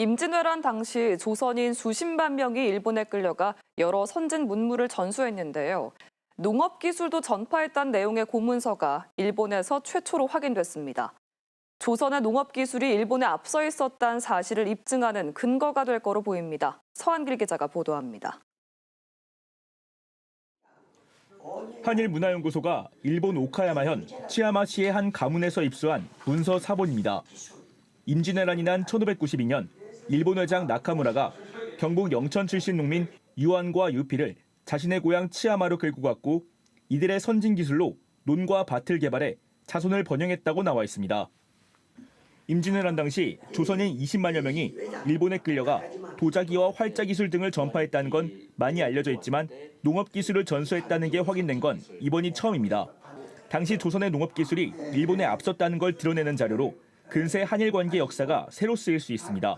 임진왜란 당시 조선인 수십만 명이 일본에 끌려가 여러 선진 문물을 전수했는데요. 농업 기술도 전파했다는 내용의 고문서가 일본에서 최초로 확인됐습니다. 조선의 농업 기술이 일본에 앞서 있었다는 사실을 입증하는 근거가 될 거로 보입니다. 서한길 기자가 보도합니다. 한일문화연구소가 일본 오카야마현 치야마시의 한 가문에서 입수한 문서 사본입니다. 임진왜란이 난 1592년 일본 회장 나카무라가 경북 영천 출신 농민 유한과 유피를 자신의 고향 치야마로 끌고 갔고 이들의 선진 기술로 논과 밭을 개발해 자손을 번영했다고 나와 있습니다. 임진왜란 당시 조선인 20만여 명이 일본에 끌려가 도자기와 활자 기술 등을 전파했다는 건 많이 알려져 있지만 농업 기술을 전수했다는 게 확인된 건 이번이 처음입니다. 당시 조선의 농업 기술이 일본에 앞섰다는 걸 드러내는 자료로 근세 한일 관계 역사가 새로 쓰일 수 있습니다.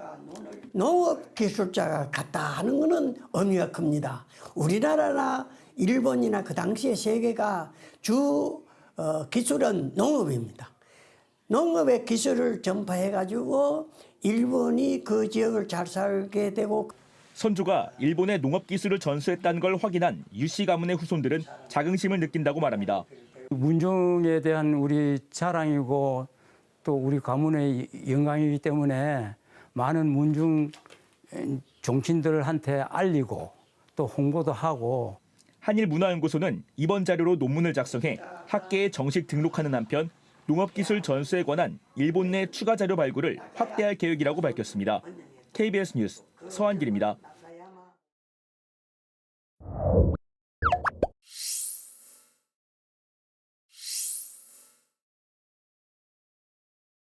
농업 기술자가 갔다 하는 것은 의미가 큽니다. 우리나라나 일본이나 그 당시의 세계가 주 어, 기술은 농업입니다. 농업의 기술을 전파해 가지고 일본이 그 지역을 잘 살게 되고 선조가 일본의 농업 기술을 전수했다는 걸 확인한 유씨 가문의 후손들은 자긍심을 느낀다고 말합니다. 문중에 대한 우리 자랑이고 또 우리 가문의 영광이기 때문에 많은 문중 종친들한테 알리고 또 홍보도 하고 한일문화연구소는 이번 자료로 논문을 작성해 학계에 정식 등록하는 한편 농업기술 전수에 관한 일본 내 추가 자료 발굴을 확대할 계획이라고 밝혔습니다. KBS 뉴스 서한길입니다.